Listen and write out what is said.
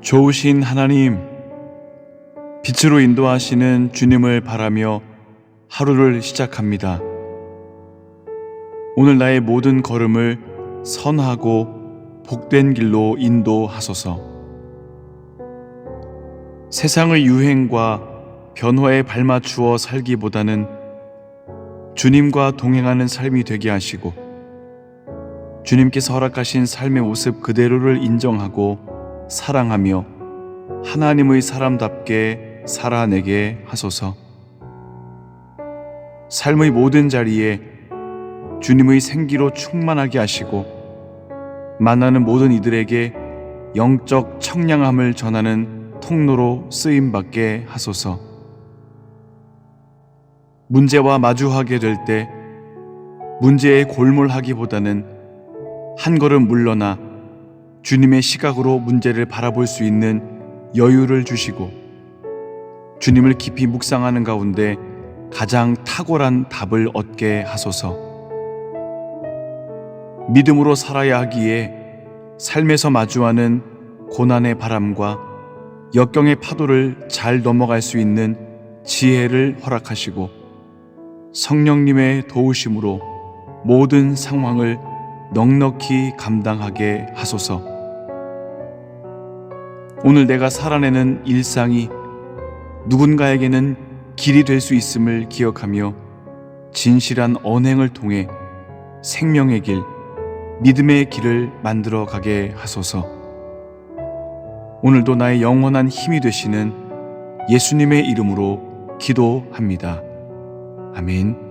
좋으신 하나님, 빛으로 인도하시는 주님을 바라며 하루를 시작합니다. 오늘 나의 모든 걸음을 선하고 복된 길로 인도하소서. 세상의 유행과 변화에 발맞추어 살기보다는 주님과 동행하는 삶이 되게 하시고 주님께서 허락하신 삶의 모습 그대로를 인정하고 사랑하며 하나님의 사람답게 살아내게 하소서. 삶의 모든 자리에 주님의 생기로 충만하게 하시고 만나는 모든 이들에게 영적 청량함을 전하는 통로로 쓰임 받게 하소서. 문제와 마주하게 될 때 문제에 골몰하기보다는 한 걸음 물러나 주님의 시각으로 문제를 바라볼 수 있는 여유를 주시고 주님을 깊이 묵상하는 가운데 가장 탁월한 답을 얻게 하소서. 믿음으로 살아야 하기에 삶에서 마주하는 고난의 바람과 역경의 파도를 잘 넘어갈 수 있는 지혜를 허락하시고 성령님의 도우심으로 모든 상황을 넉넉히 감당하게 하소서. 오늘 내가 살아내는 일상이 누군가에게는 길이 될 수 있음을 기억하며 진실한 언행을 통해 생명의 길, 믿음의 길을 만들어 가게 하소서. 오늘도 나의 영원한 힘이 되시는 예수님의 이름으로 기도합니다. 아멘.